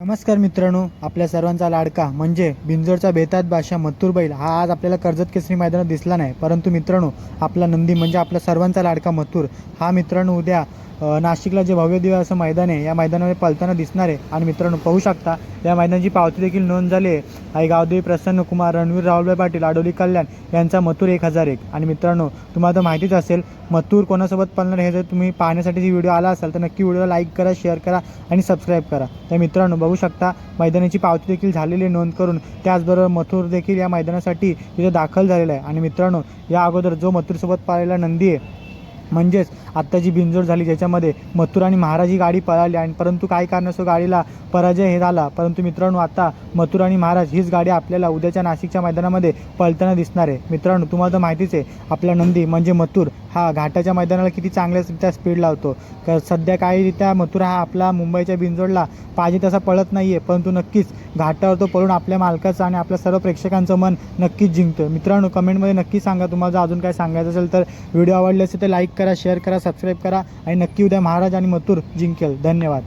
नमस्कार मित्रांनो आपल्या सर्वांचा लाडका म्हणजे बिंजोरचा बेतात बादशाह मथुर बैल हा आज आपल्याला कर्जत केसरी मैदानात दिसला नाही. परंतु मित्रांनो आपला नंदी म्हणजे आपला सर्वांचा लाडका मथुर. हा मित्रांनो उद्या नाशिकला जे भव्य दिव्य असं मैदान आहे या मैदानामध्ये पलताना दिसणार आहे आणि मित्रांनो पाहू शकता या मैदानाची पावती देखील नोंद झाली आहे. आई गावदेवी प्रसन्न कुमार रणवीर राहुलभाई पाटील आडोली कल्याण यांचा मथुर एक हजार एक. आणि मित्रांनो तुम्हाला तर माहितीच असेल मथुर कोणासोबत पळणार हे जर तुम्ही पाहण्यासाठी जी व्हिडिओ आला असाल तर नक्की व्हिडिओला लाईक करा शेअर करा आणि सबस्क्राईब करा. तर मित्रांनो बघू शकता मैदानाची पावती देखील झालेली आहे नोंद करून. त्याचबरोबर मथुर देखील या मैदानासाठी तिथे दाखल झालेला आहे. आणि मित्रांनो या अगोदर जो मथुरसोबत पाळलेला नंदी आहे म्हणजेच आत्ता जी बिंजोड झाली ज्याच्यामध्ये मथुर आणि महाराज ही गाडी पळाली आणि परंतु काही कारणास्तव गाडीला पराजय हे झाला. परंतु मित्रांनो आता मथुर आणि महाराज हीच गाडी आपल्याला उद्याच्या नाशिकच्या मैदानामध्ये पळताना दिसणार आहे. मित्रांनो तुम्हाला तर माहितीच आहे आपला नंदी म्हणजे मथुर हा घाटाच्या मैदानाला किती चांगल्यारित्या स्पीड लावतो तर सध्या काहीरित्या मथुर हा आपला मुंबईच्या बिंजोडला पाहिजे तसा पळत नाही आहे परंतु नक्कीच घाटावर तो पळून आपल्या मालकाचं आणि आपल्या सर्व प्रेक्षकांचं मन नक्कीच जिंकतो मित्रांनो कमेंटमध्ये नक्की सांगा. तुम्हाला जर अजून काय सांगायचं असेल तर व्हिडिओ आवडले असेल तर लाईक करा शेअर करा सबस्क्राईब करा. आणि नक्की उद्या महाराज आणि मथुर जिंकेल. धन्यवाद.